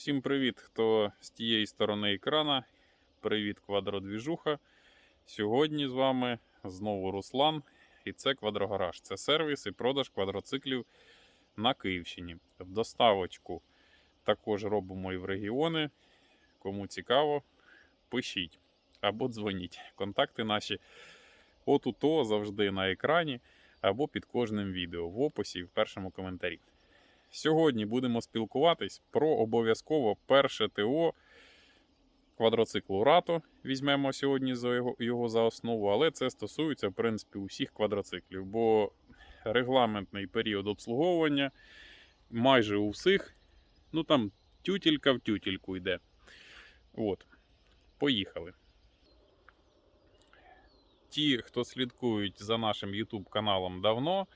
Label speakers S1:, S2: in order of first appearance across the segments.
S1: Всім привіт, хто з тієї сторони екрана. Привіт, квадродвіжуха. Сьогодні з вами знову Руслан і це Квадрогараж. Це сервіс і продаж квадроциклів на Київщині. В доставочку також робимо і в регіони. Кому цікаво, пишіть або дзвоніть. Контакти наші отуто завжди на екрані або під кожним відео в описі і в першому коментарі. Сьогодні будемо спілкуватись про обов'язково перше ТО квадроциклу Рато. Візьмемо сьогодні за його, його за основу, але це стосується, в принципі, усіх квадроциклів, бо регламентний період обслуговування майже у всіх, ну там тютілька в тютільку йде. От, поїхали. Ті, хто слідкують за нашим YouTube каналом давно,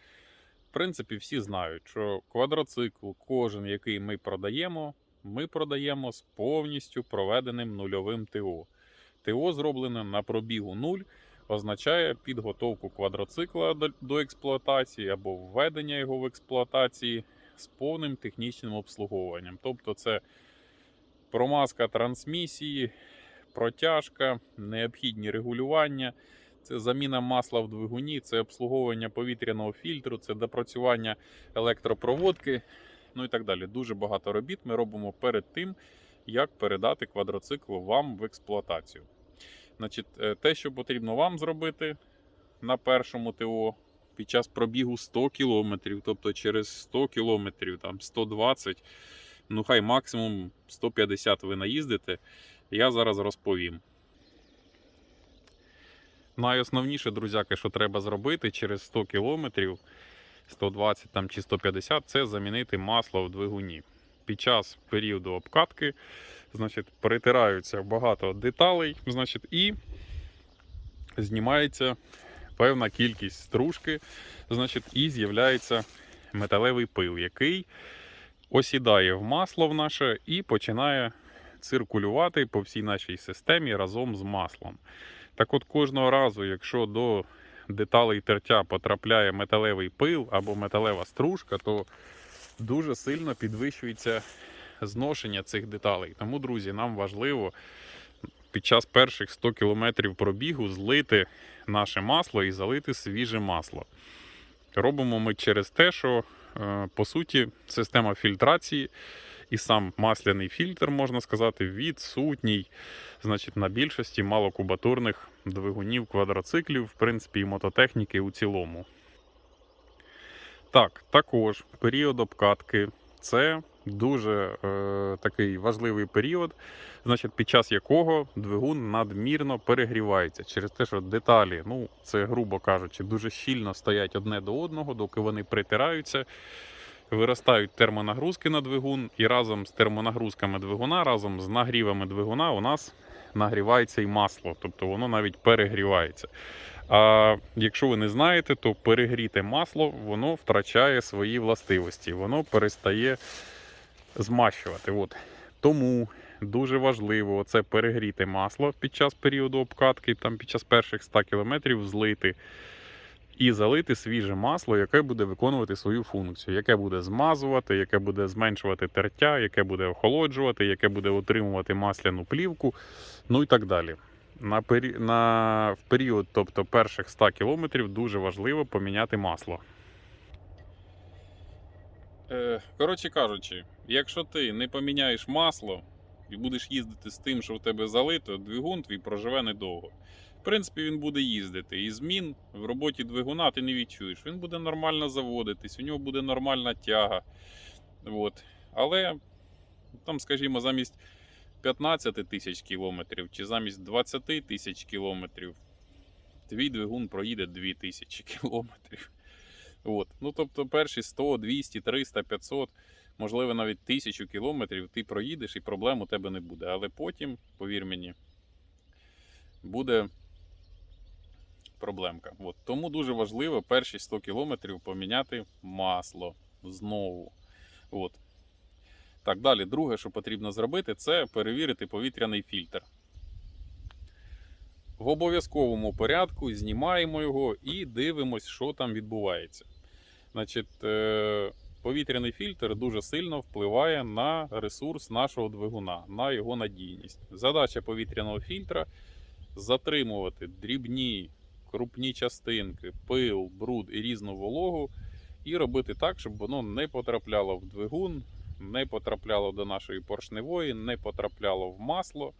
S1: принципі, всі знають, що квадроцикл, кожен, який ми продаємо, ми продаємо з повністю проведеним нульовим ТО. ТО зроблене на пробігу 0 означає підготовку квадроцикла до, експлуатації або введення його в експлуатації з повним технічним обслуговуванням. Тобто, це промазка трансмісії, протяжка, необхідні регулювання. Це заміна масла в двигуні, це обслуговування повітряного фільтру, це допрацювання електропроводки, ну і так далі. Дуже багато робіт ми робимо перед тим, як передати квадроцикл вам в експлуатацію. Значить, е, те, що потрібно вам зробити на першому ТО під час пробігу 100 км, тобто через 100 км, там 120, ну хай максимум 150 ви наїздите, я зараз розповім. Найосновніше, друзяки, що треба зробити через 100 кілометрів, 120 там, чи 150, це замінити масло в двигуні. Під час періоду обкатки значить, перетираються багато деталей значить, і знімається певна кількість стружки, значить, і з'являється металевий пил, який осідає в масло в наше і починає циркулювати по всій нашій системі разом з маслом. Так от кожного разу, якщо до деталей тертя потрапляє металевий пил або металева стружка, то дуже сильно підвищується зношення цих деталей. Тому, друзі, нам важливо під час перших 100 км пробігу злити наше масло і залити свіже масло. Робимо ми через те, що е, по суті система фільтрації і сам масляний фільтр, можна сказати, відсутній. Значить, на більшості малокубатурних двигунів квадроциклів, в принципі, і мототехніки у цілому. Так, також період обкатки. Це дуже е, такий важливий період, значить, під час якого двигун надмірно перегрівається. Через те, що деталі, ну це грубо кажучи, дуже щільно стоять одне до одного, доки вони притираються виростають термонагрузки на двигун, і разом з термонагрузками двигуна, разом з нагрівами двигуна у нас нагрівається і масло, тобто воно навіть перегрівається. А якщо ви не знаєте, то перегріте масло воно втрачає свої властивості, воно перестає змащувати. От. Тому дуже важливо це перегріти масло під час періоду обкатки, там під час перших 100 км злити і залити свіже масло, яке буде виконувати свою функцію, яке буде змазувати, яке буде зменшувати тертя, яке буде охолоджувати, яке буде отримувати масляну плівку, ну і так далі. На пері... на... В період, тобто перших 100 кілометрів, дуже важливо поміняти масло. Е, коротше кажучи, якщо ти не поміняєш масло і будеш їздити з тим, що в тебе залито, двигун твій проживе недовго. В принципі, він буде їздити. І змін в роботі двигуна ти не відчуєш. Він буде нормально заводитись, у нього буде нормальна тяга. От. Але, там, скажімо, замість 15 тисяч кілометрів чи замість 20 тисяч кілометрів, твій двигун проїде 2 тисячі кілометрів. От. Ну, тобто, перші 100, 200, 300, 500, можливо, навіть 1000 кілометрів ти проїдеш і проблем у тебе не буде. Але потім, повір мені, буде проблемка. От. Тому дуже важливо перші 100 кілометрів поміняти масло знову. От. Так, далі, друге, що потрібно зробити, це перевірити повітряний фільтр. В обов'язковому порядку знімаємо його і дивимося, що там відбувається. Значить, е- повітряний фільтр дуже сильно впливає на ресурс нашого двигуна, на його надійність. Задача повітряного фільтра затримувати дрібні, крупні частинки, пил, бруд і різну вологу, і робити так, щоб воно не потрапляло в двигун, не потрапляло до нашої поршневої, не потрапляло в масло.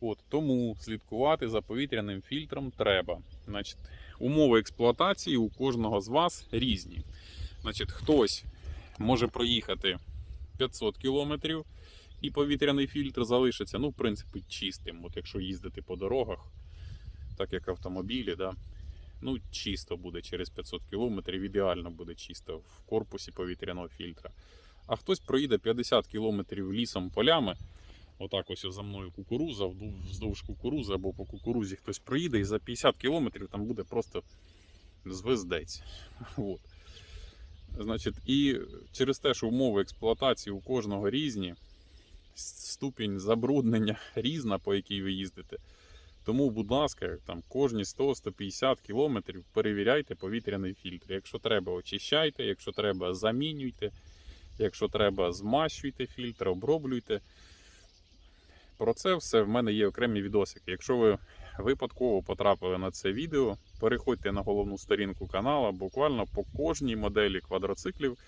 S1: От, тому слідкувати за повітряним фільтром треба. Значить, умови експлуатації у кожного з вас різні. Значить, хтось може проїхати 500 кілометрів, і повітряний фільтр залишиться, ну, в принципі, чистим. От якщо їздити по дорогах, так як автомобілі, да, ну, чисто буде через 500 кілометрів, ідеально буде чисто в корпусі повітряного фільтра. А хтось проїде 50 кілометрів лісом полями. Отак ось за мною кукуруза, вздовж кукурузи або по кукурузі хтось проїде, і за 50 кілометрів там буде просто звездець. От. Значить, і через те, що умови експлуатації у кожного різні, ступінь забруднення різна, по якій ви їздите. Тому, будь ласка, там кожні 100-150 кілометрів перевіряйте повітряний фільтр. Якщо треба, очищайте, якщо треба, замінюйте, якщо треба, змащуйте фільтр, оброблюйте. Про це все в мене є окремі відосики. Якщо ви випадково потрапили на це відео, переходьте на головну сторінку каналу. Буквально по кожній моделі квадроциклів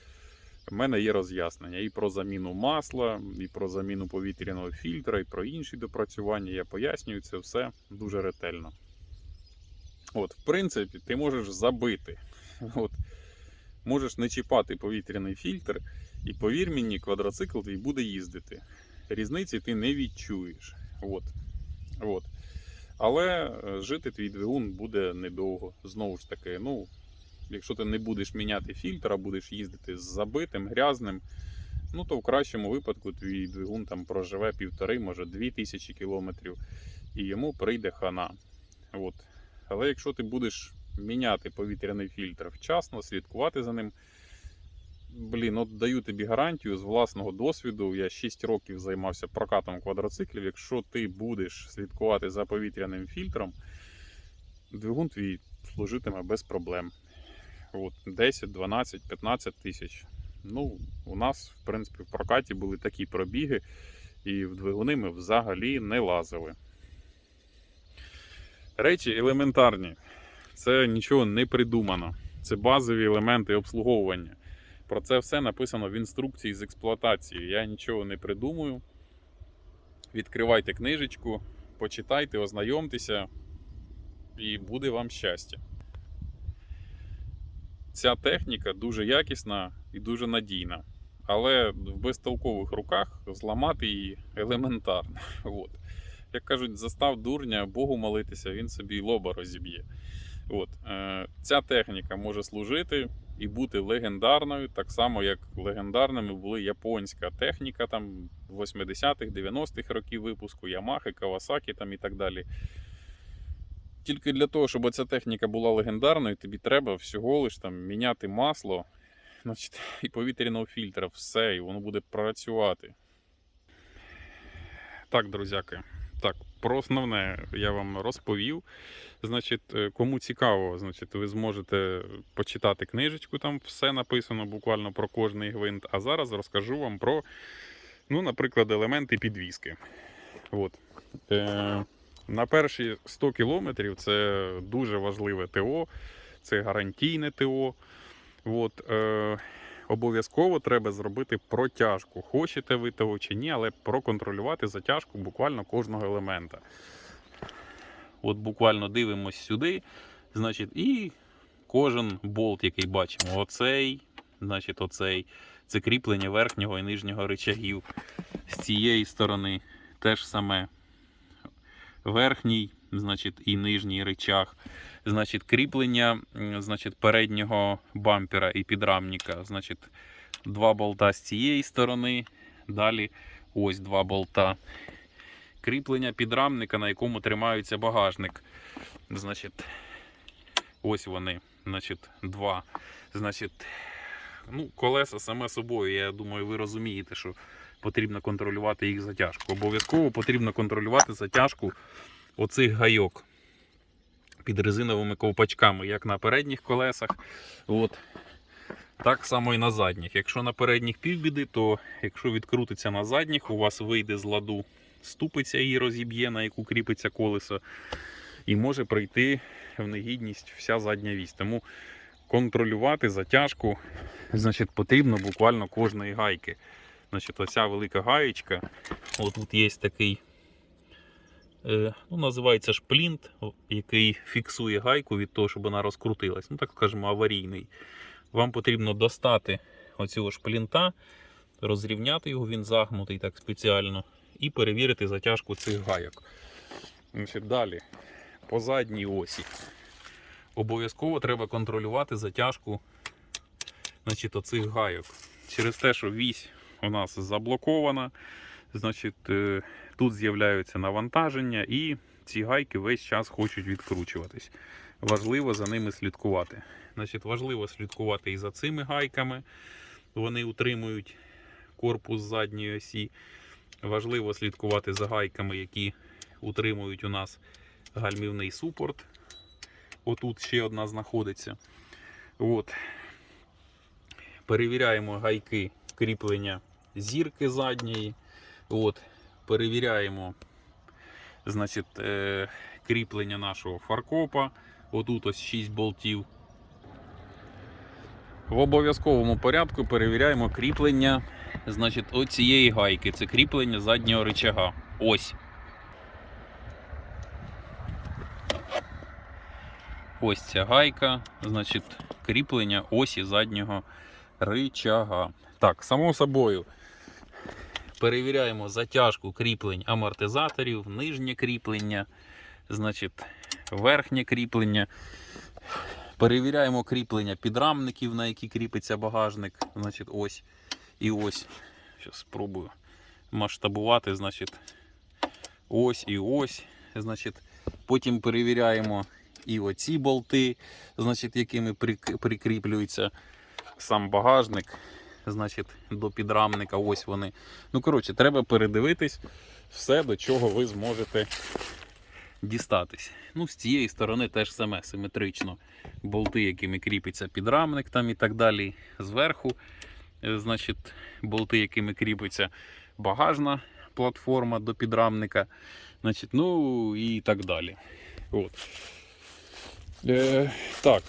S1: в мене є роз'яснення і про заміну масла, і про заміну повітряного фільтра, і про інші допрацювання. Я пояснюю це все дуже ретельно. От, в принципі, ти можеш забити. От, можеш не чіпати повітряний фільтр, і повір мені, квадроцикл твій буде їздити. Різниці ти не відчуєш. От. От. Але е, жити твій двигун буде недовго. Знову ж таки, ну, якщо ти не будеш міняти фільтр, а будеш їздити з забитим, грязним, ну то в кращому випадку твій двигун там проживе півтори, може дві тисячі кілометрів, і йому прийде хана. От. Але якщо ти будеш міняти повітряний фільтр вчасно, слідкувати за ним, блін, от даю тобі гарантію з власного досвіду. Я 6 років займався прокатом квадроциклів. Якщо ти будеш слідкувати за повітряним фільтром, двигун твій служитиме без проблем. От 10, 12, 15 тисяч. Ну, у нас, в принципі, в прокаті були такі пробіги, і в двигуни ми взагалі не лазили. Речі елементарні. Це нічого не придумано. Це базові елементи обслуговування. Про це все написано в інструкції з експлуатації. Я нічого не придумую. Відкривайте книжечку, почитайте, ознайомтеся, і буде вам щастя. Ця техніка дуже якісна і дуже надійна. Але в безтолкових руках зламати її елементарно. От. Як кажуть, застав дурня Богу молитися, він собі лоба розіб'є. От. Е, ця техніка може служити і бути легендарною, так само, як легендарними були японська техніка там 80-х, 90-х років випуску, Ямахи, Кавасакі там і так далі. Тільки для того, щоб ця техніка була легендарною, тобі треба всього лиш там міняти масло значить, і повітряного фільтра, все, і воно буде працювати. Так, друзяки. Так, про основне я вам розповів. Значить, е, кому цікаво, значить, ви зможете почитати книжечку, там все написано буквально про кожний гвинт. А зараз розкажу вам про, ну, наприклад, елементи підвіски. От. Е, на перші 100 кілометрів це дуже важливе ТО, це гарантійне ТО. От, е, обов'язково треба зробити протяжку. Хочете ви того чи ні, але проконтролювати затяжку буквально кожного елемента. От буквально дивимось сюди, значить, і кожен болт, який бачимо, оцей, значить, оцей. Це кріплення верхнього і нижнього рычагів. З цієї сторони теж саме верхній, значить, і нижній рычаг. Значить, кріплення значить, переднього бампера і підрамника. Значить, два болта з цієї сторони. Далі ось два болта. Кріплення підрамника, на якому тримається багажник. Значить, ось вони. Значить, два. Значить, ну, колеса саме собою. Я думаю, ви розумієте, що потрібно контролювати їх затяжку. Обов'язково потрібно контролювати затяжку оцих гайок під резиновими ковпачками, як на передніх колесах, от, Так само і на задніх. Якщо на передніх півбіди, то якщо відкрутиться на задніх, у вас вийде з ладу ступиця її розіб'є, на яку кріпиться колесо, і може прийти в негідність вся задня вісь. Тому контролювати затяжку значить, потрібно буквально кожної гайки. Значить, оця велика гаєчка, отут є такий, е, ну, називається шплінт, який фіксує гайку від того, щоб вона розкрутилась. Ну, так скажемо, аварійний. Вам потрібно достати оцього шплінта, розрівняти його, він загнутий так спеціально, і перевірити затяжку цих гайок. Значить, далі, по задній осі. Обов'язково треба контролювати затяжку значить, оцих гайок. Через те, що вісь у нас заблокована, значить, е, тут з'являються навантаження, і ці гайки весь час хочуть відкручуватись. Важливо за ними слідкувати. Значить, важливо слідкувати і за цими гайками. Вони утримують корпус задньої осі. Важливо слідкувати за гайками, які утримують у нас гальмівний супорт. Отут ще одна знаходиться. От. Перевіряємо гайки кріплення зірки задньої. От. Перевіряємо значить, е, кріплення нашого фаркопа. Отут ось 6 болтів. В обов'язковому порядку перевіряємо кріплення значить, оцієї гайки. Це кріплення заднього рычага. Ось. Ось ця гайка, значить, кріплення осі заднього рычага. Так, само собою. Перевіряємо затяжку кріплень амортизаторів, нижнє кріплення, значить, верхнє кріплення. Перевіряємо кріплення підрамників, на які кріпиться багажник. Значить, ось і ось. Зараз спробую масштабувати. Значить, ось і ось. Значить, потім перевіряємо і оці болти, значить, якими прикріплюється сам багажник. Значить, до підрамника, ось вони. Ну, коротше, треба передивитись все, до чого ви зможете дістатись. Ну, з цієї сторони теж саме симетрично. Болти, якими кріпиться підрамник там і так далі. Зверху, е, значить, болти, якими кріпиться багажна платформа до підрамника. Значить, ну і так далі. От. Е, так.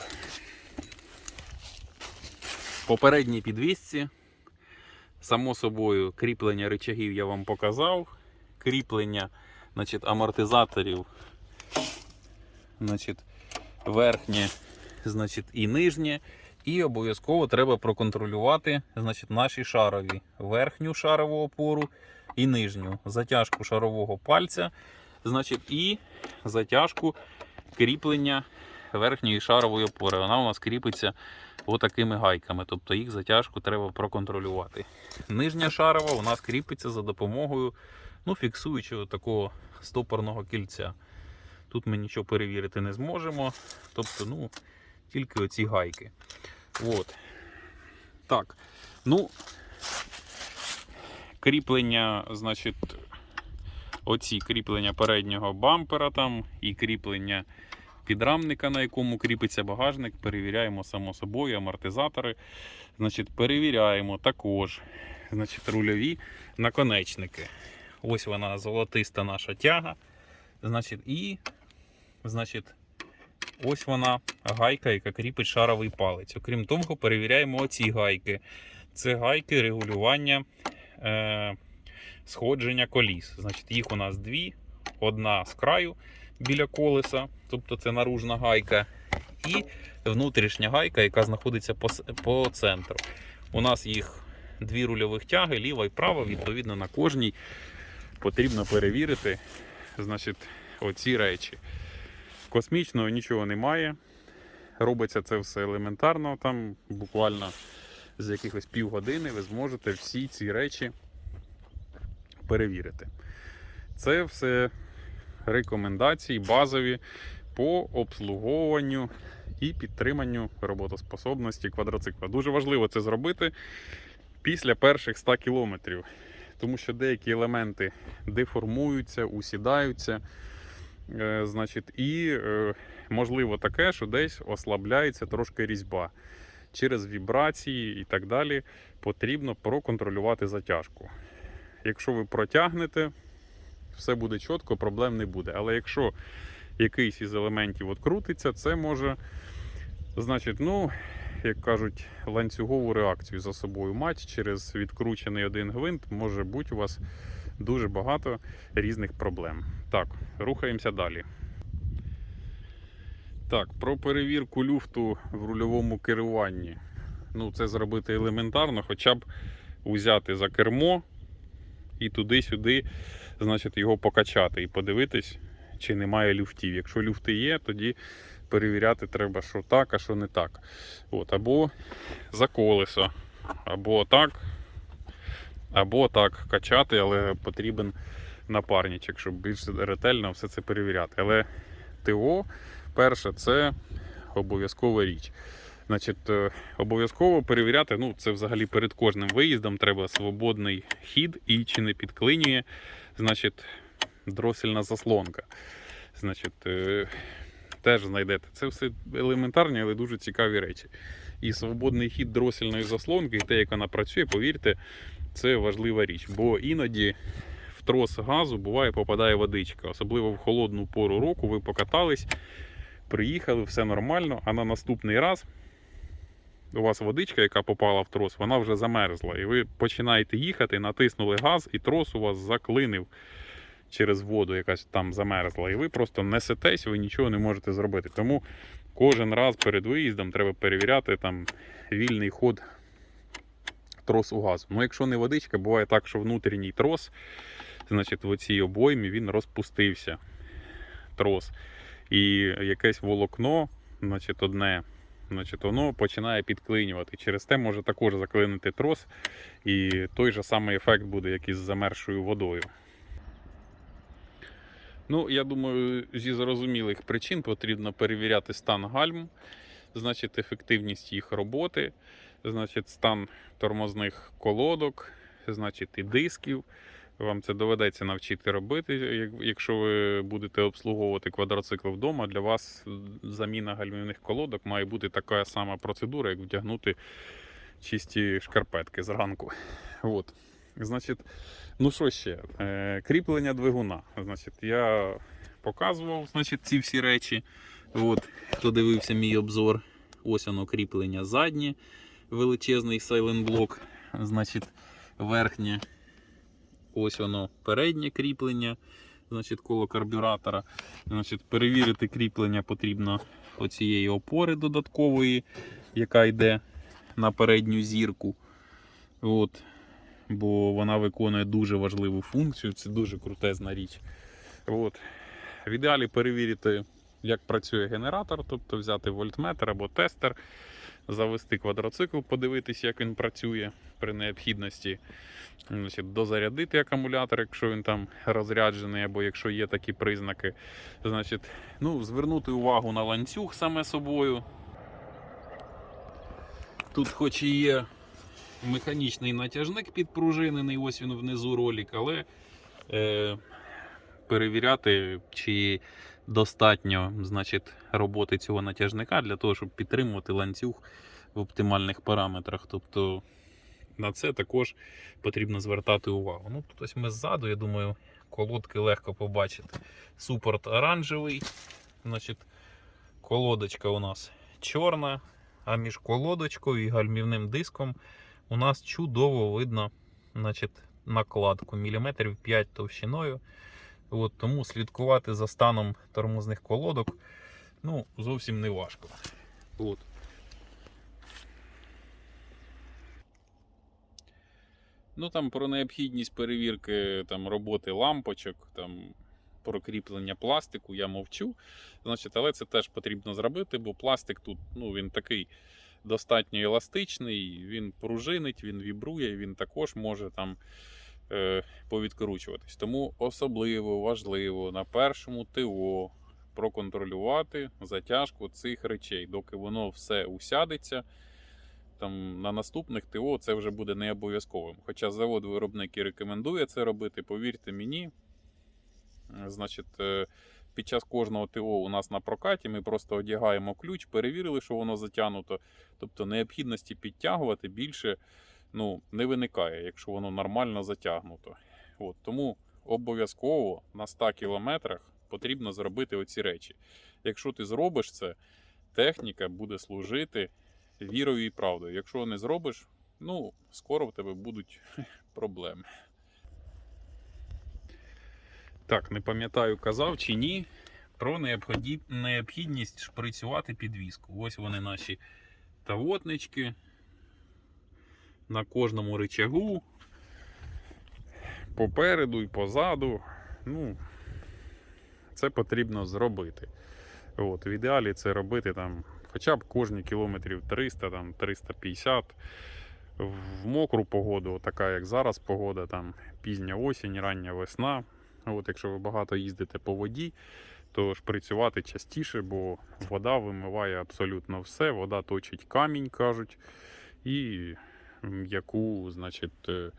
S1: Попередній підвісці. Само собою, кріплення рычагів я вам показав. Кріплення значить, амортизаторів, значить, верхнє значить, і нижнє. І обов'язково треба проконтролювати значить, наші шарові. Верхню шарову опору і нижню. Затяжку шарового пальця, значить, і затяжку кріплення верхньої шарової опори. Вона у нас кріпиться отакими гайками, тобто їх затяжку треба проконтролювати. Нижня шарова у нас кріпиться за допомогою ну, фіксуючого такого стопорного кільця. Тут ми нічого перевірити не зможемо. Тобто, ну, тільки оці гайки. От. Так. Ну, кріплення, значить, оці кріплення переднього бампера там і кріплення підрамника, на якому кріпиться багажник, перевіряємо само собою, амортизатори. Значить, перевіряємо також значить, рульові наконечники. Ось вона золотиста наша тяга. Значить, і значить, ось вона гайка, яка кріпить шаровий палець. Окрім того, перевіряємо оці гайки. Це гайки регулювання е, сходження коліс. Значить, їх у нас дві. Одна з краю біля колеса, тобто це наружна гайка, і внутрішня гайка, яка знаходиться по, по центру. У нас їх дві рульових тяги, ліва і права, відповідно на кожній потрібно перевірити значить, оці речі. Космічного нічого немає. Робиться це все елементарно, там буквально з якихось півгодини ви зможете всі ці речі перевірити. Це все рекомендації базові по обслуговуванню і підтриманню роботоспособності квадроцикла. Дуже важливо це зробити після перших 100 кілометрів, тому що деякі елементи деформуються, усідаються. Е, значить, і е, можливо таке, що десь ослабляється трошки різьба. через вібрації і так далі потрібно проконтролювати затяжку. Якщо ви протягнете, все буде чітко, проблем не буде. Але якщо якийсь із елементів от крутиться, це може, значить, ну, як кажуть, ланцюгову реакцію за собою мати через відкручений один гвинт, може бути у вас дуже багато різних проблем. Так, рухаємося далі. Так, про перевірку люфту в рульовому керуванні. Ну, це зробити елементарно, хоча б взяти за кермо і туди-сюди, значить, його покачати і подивитись, чи немає люфтів. Якщо люфти є, тоді перевіряти треба, що так, а що не так. От, або за колесо, або так, або так качати, але потрібен напарничок, щоб більш ретельно все це перевіряти. Але ТО, перше, це обов'язкова річ. Значить, е, обов'язково перевіряти, ну, це взагалі перед кожним виїздом треба свободний хід і чи не підклинює, значить, дросельна заслонка. Значить, е, теж знайдете. Це все елементарні, але дуже цікаві речі. І свободний хід дросельної заслонки, і те, як вона працює, повірте, це важлива річ. Бо іноді в трос газу буває попадає водичка. Особливо в холодну пору року ви покатались, приїхали, все нормально, а на наступний раз у вас водичка, яка попала в трос, вона вже замерзла. І ви починаєте їхати, натиснули газ, і трос у вас заклинив через воду, якась там замерзла. І ви просто несетесь, ви нічого не можете зробити. Тому кожен раз перед виїздом треба перевіряти там вільний ход тросу газу. Ну, якщо не водичка, буває так, що внутрішній трос, значить, в цій обоймі він розпустився. Трос. І якесь волокно, значить, одне значить, воно починає підклинювати. Через те може також заклинити трос, і той же самий ефект буде, як із замерзшою водою. Ну, я думаю, зі зрозумілих причин потрібно перевіряти стан гальм, значить, ефективність їх роботи, значить, стан тормозних колодок, значить, і дисків. Вам це доведеться навчити робити. Якщо ви будете обслуговувати квадроцикл вдома, для вас заміна гальмівних колодок має бути така сама процедура, як вдягнути чисті шкарпетки зранку. От. Значить, ну що ще? Е, кріплення двигуна. Значить, я показував значить, ці всі речі. От, хто дивився мій обзор, ось воно кріплення заднє, величезний сайлентблок. Значить, верхнє Ось воно переднє кріплення, значить, коло карбюратора. Значить, перевірити кріплення потрібно оцієї опори додаткової, яка йде на передню зірку. От. Бо вона виконує дуже важливу функцію, це дуже крутезна річ. От. В ідеалі перевірити, як працює генератор, тобто взяти вольтметр або тестер, завести квадроцикл, подивитись, як він працює при необхідності. Значить, дозарядити акумулятор, якщо він там розряджений, або якщо є такі признаки. Значить, ну, звернути увагу на ланцюг саме собою. Тут, хоч і є механічний натяжник підпружинений, ось він внизу ролик, але е, перевіряти, чи достатньо значить, роботи цього натяжника для того, щоб підтримувати ланцюг в оптимальних параметрах. Тобто на це також потрібно звертати увагу. Ну, тут ось ми ззаду, я думаю, колодки легко побачити. Супорт оранжевий, значить, колодочка у нас чорна, а між колодочкою і гальмівним диском у нас чудово видно значить, накладку міліметрів 5 товщиною. От, тому слідкувати за станом тормозних колодок ну, зовсім не важко. От. Ну там про необхідність перевірки там, роботи лампочок, там, прокріплення пластику я мовчу. Значить, але це теж потрібно зробити, бо пластик тут ну, він такий достатньо еластичний, він пружинить, він вібрує, він також може там повідкручуватись. Тому особливо важливо на першому ТО проконтролювати затяжку цих речей, доки воно все усядеться. Там на наступних ТО це вже буде не обов'язковим. Хоча завод виробник і рекомендує це робити, повірте мені, е, значить, е, під час кожного ТО у нас на прокаті ми просто одягаємо ключ, перевірили, що воно затягнуто. Тобто необхідності підтягувати більше ну, не виникає, якщо воно нормально затягнуто. От, тому обов'язково на 100 кілометрах потрібно зробити оці речі. Якщо ти зробиш це, техніка буде служити вірою і правдою. Якщо не зробиш, ну, скоро в тебе будуть проблеми. Так, не пам'ятаю, казав чи ні. Про необхідність шприцювати підвіску. Ось вони наші тавотнички. На кожному рычагу. Попереду і позаду. Ну, це потрібно зробити. От, в ідеалі це робити там хоча б кожні кілометрів 300, там 350. В мокру погоду, така як зараз погода, там пізня осінь, рання весна. От, якщо ви багато їздите по воді, то шприцювати частіше, бо вода вимиває абсолютно все. Вода точить камінь, кажуть, і м'яку, значить, е,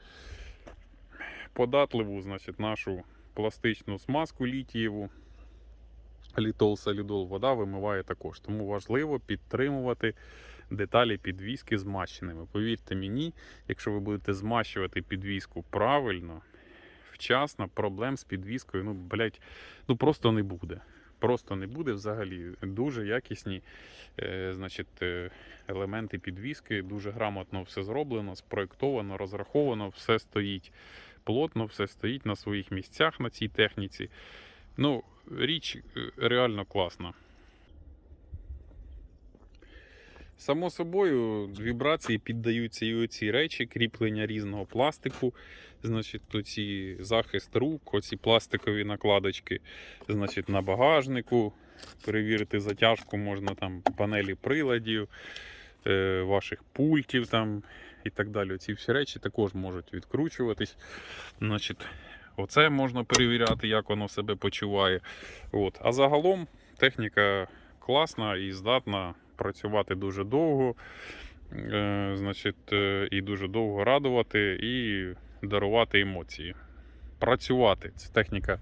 S1: податливу, значить, нашу пластичну смазку літієву. Літол, солідол, вода вимиває також. Тому важливо підтримувати деталі підвіски змащеними. Повірте мені, якщо ви будете змащувати підвіску правильно, вчасно, проблем з підвіскою, ну, блядь, ну просто не буде. Просто не буде взагалі. Дуже якісні е, значить, е, елементи підвіски, дуже грамотно все зроблено, спроєктовано, розраховано, все стоїть плотно, все стоїть на своїх місцях на цій техніці. Ну, річ е, реально класна. Само собою, вібрації піддаються і оці речі, кріплення різного пластику, значить, оці захист рук, оці пластикові накладочки, значить, на багажнику. Перевірити затяжку можна там панелі приладів, е, ваших пультів там і так далі. Ці всі речі також можуть відкручуватись. Значить, Оце можна перевіряти, як воно себе почуває. От. А загалом техніка класна і здатна працювати дуже довго, е, значить, е, і дуже довго радувати і дарувати емоції. Працювати. Це техніка,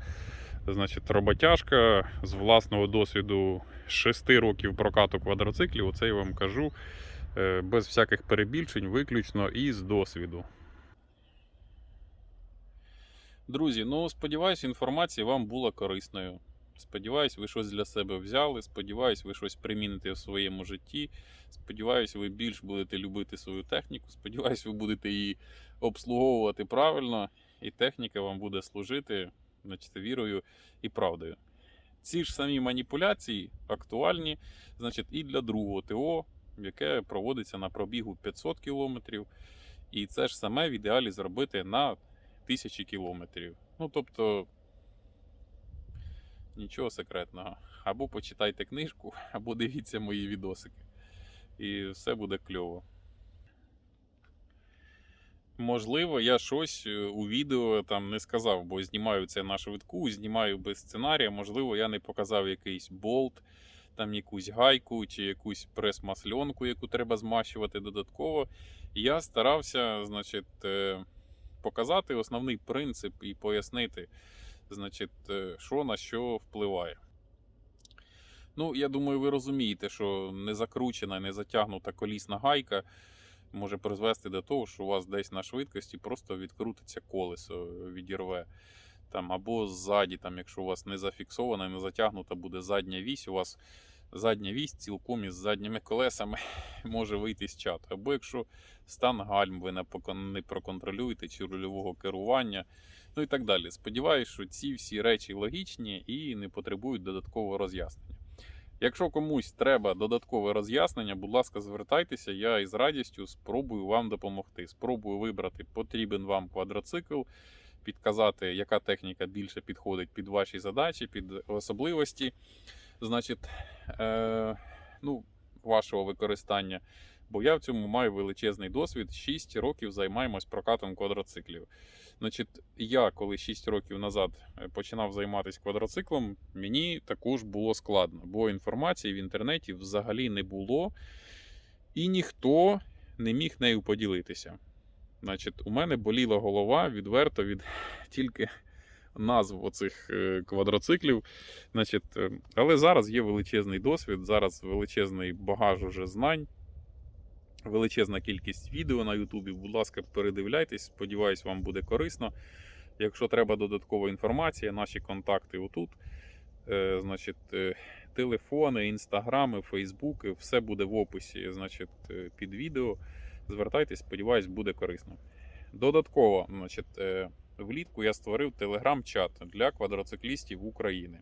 S1: значить, роботяжка з власного досвіду 6 років прокату квадроциклів. Оце я вам кажу е, без всяких перебільшень, виключно із досвіду. Друзі, ну сподіваюся, інформація вам була корисною. Сподіваюсь, ви щось для себе взяли. Сподіваюсь, ви щось приміните в своєму житті. Сподіваюсь, ви більш будете любити свою техніку. Сподіваюсь, ви будете її обслуговувати правильно, і техніка вам буде служити значить, вірою і правдою. Ці ж самі маніпуляції актуальні значить, і для другого ТО, яке проводиться на пробігу 500 км. І це ж саме в ідеалі зробити на тисячі кілометрів. Ну, тобто, нічого секретного. Або почитайте книжку, або дивіться мої відосики. І все буде кльово. Можливо, я щось е, у відео там не сказав, бо знімаю це на швидку, знімаю без сценарія. Можливо, я не показав якийсь болт, там якусь гайку чи якусь прес-масльонку, яку треба змащувати додатково. Я старався, значить, е, показати основний принцип і пояснити, значить, е, що на що впливає. Ну, я думаю, ви розумієте, що незакручена, не затягнута колісна гайка може призвести до того, що у вас десь на швидкості просто відкрутиться колесо, відірве. Там, або ззаді, там, якщо у вас не зафіксована, не затягнута буде задня вісь, у вас задня вісь цілком із задніми колесами може вийти з чату. Або якщо стан гальм ви не проконтролюєте чи рульового керування, ну і так далі. Сподіваюсь, що ці всі речі логічні і не потребують додаткового роз'яснення. Якщо комусь треба додаткове роз'яснення, будь ласка, звертайтеся, я із радістю спробую вам допомогти. Спробую вибрати потрібен вам квадроцикл, підказати, яка техніка більше підходить під ваші задачі, під особливості значить, е, ну, вашого використання. Бо я в цьому маю величезний досвід. 6 років займаємось прокатом квадроциклів. Значить, я коли 6 років назад е, починав займатися квадроциклом, мені також було складно, бо інформації в інтернеті взагалі не було, і ніхто не міг нею поділитися. Значить, у мене боліла голова відверто від тільки назв оцих е, квадроциклів. Значить, е, але зараз є величезний досвід, зараз величезний багаж уже знань, величезна кількість відео на Ютубі. Будь ласка, передивляйтесь, сподіваюсь, вам буде корисно. Якщо треба додаткова інформація, наші контакти отут. Е, Значить, е, телефони, інстаграми, фейсбуки, все буде в описі значить, е, під відео. Звертайтесь, сподіваюсь, буде корисно. Додатково, значить, влітку я створив телеграм-чат для квадроциклістів України.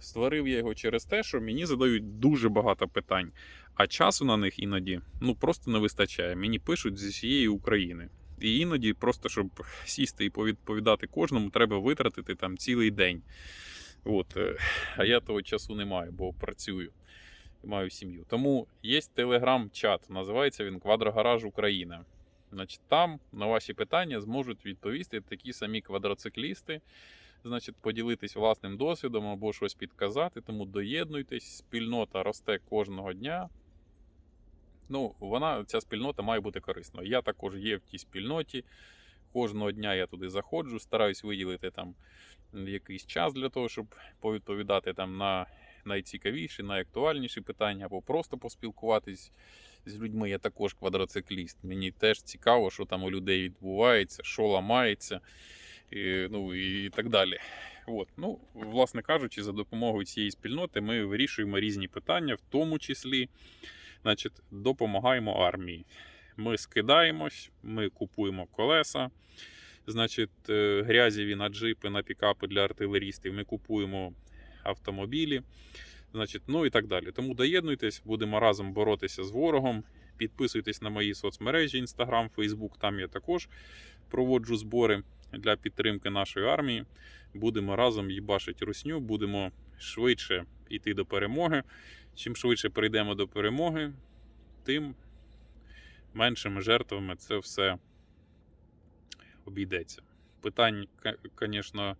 S1: Створив я його через те, що мені задають дуже багато питань, а часу на них іноді ну, просто не вистачає. Мені пишуть зі всієї України. І іноді, просто щоб сісти і повідповідати кожному, треба витратити там цілий день. От, е, а я того часу не маю, бо працюю і маю сім'ю. Тому є телеграм-чат, називається він Квадрогараж Україна. Значить, там на ваші питання зможуть відповісти такі самі квадроциклісти, значить, поділитись власним досвідом або щось підказати. Тому доєднуйтесь, спільнота росте кожного дня. Ну, вона, ця спільнота має бути корисною. Я також є в тій спільноті. Кожного дня я туди заходжу, стараюсь виділити там якийсь час для того, щоб повідповідати там на найцікавіші, найактуальніші питання, або просто поспілкуватись з людьми. Я також квадроцикліст. Мені теж цікаво, що там у людей відбувається, що ламається, і, ну і так далі. От. Ну, власне кажучи, за допомогою цієї спільноти ми вирішуємо різні питання, в тому числі значить, допомагаємо армії. Ми скидаємось, ми купуємо колеса, значить, е, грязєві на джипи, на пікапи для артилерістів. Ми купуємо автомобілі, значить, ну і так далі. Тому доєднуйтесь, будемо разом боротися з ворогом. Підписуйтесь на мої соцмережі: Instagram, Facebook, там я також проводжу збори для підтримки нашої армії. Будемо разом їбашити русню, будемо швидше йти до перемоги. Чим швидше прийдемо до перемоги, тим меншими жертвами це все обійдеться. Питань, звісно,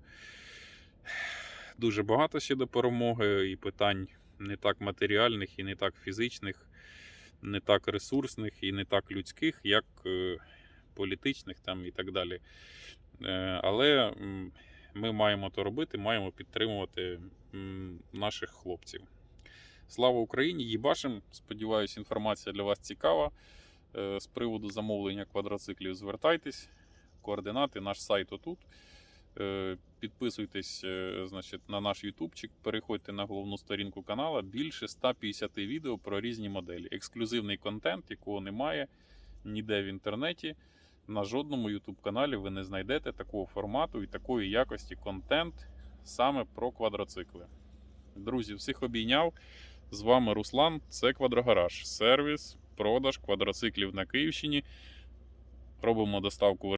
S1: дуже багато ще до перемоги, і питань не так матеріальних, і не так фізичних, не так ресурсних, і не так людських, як е, політичних там і так далі. Е, Але ми маємо то робити, маємо підтримувати наших хлопців. Слава Україні! Їбашим! Сподіваюсь, інформація для вас цікава. Е, З приводу замовлення квадроциклів звертайтесь. Координати, наш сайт отут. Е, Підписуйтесь значить, на наш ютубчик, переходьте на головну сторінку канала. Більше 150 відео про різні моделі. Ексклюзивний контент, якого немає ніде в інтернеті. На жодному YouTube каналі ви не знайдете такого формату і такої якості контент саме про квадроцикли. Друзі, всіх обійняв. З вами Руслан. Це Квадрогараж. Сервіс, продаж квадроциклів на Київщині. Робимо доставку